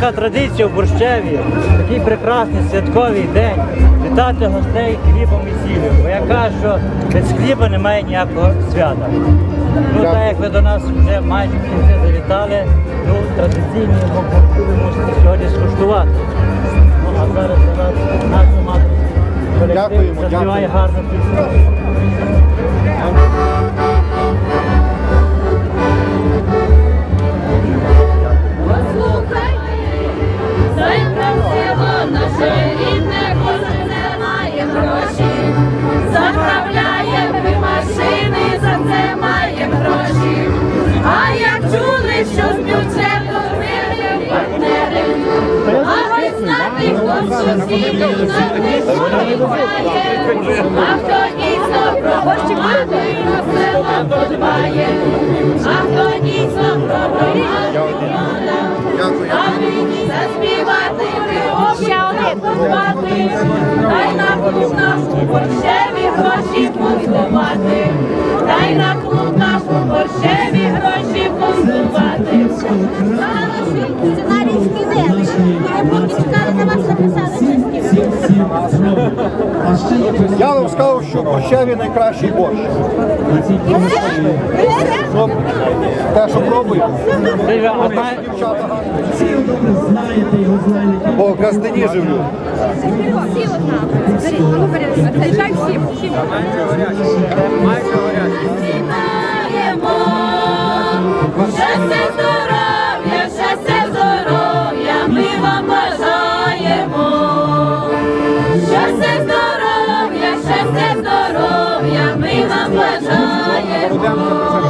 така традиція в Борщеві, такий прекрасний святковий день, вітати гостей хлібом і сіллю. Бо я кажу, що без хліба немає ніякого свята. Ну, так як ви до нас вже майже кінці завітали, ну, традиційно ви мусите сьогодні скуштувати. Ну, а зараз у нас наша мати колектив заспіває гарну пісню. Хто дійсно про громаду і на село подбає, а хто дійсно про громаду а мені борщеві гроші пустувати, дай Я вам сказав, що в Борщеві найкращий борщ. Те, що пробуєте, дівчата гарні. По живлю. Всі одна. Беріть, а ну беріть. Це жаль всім. всім. Вітаємо! Rotterdam,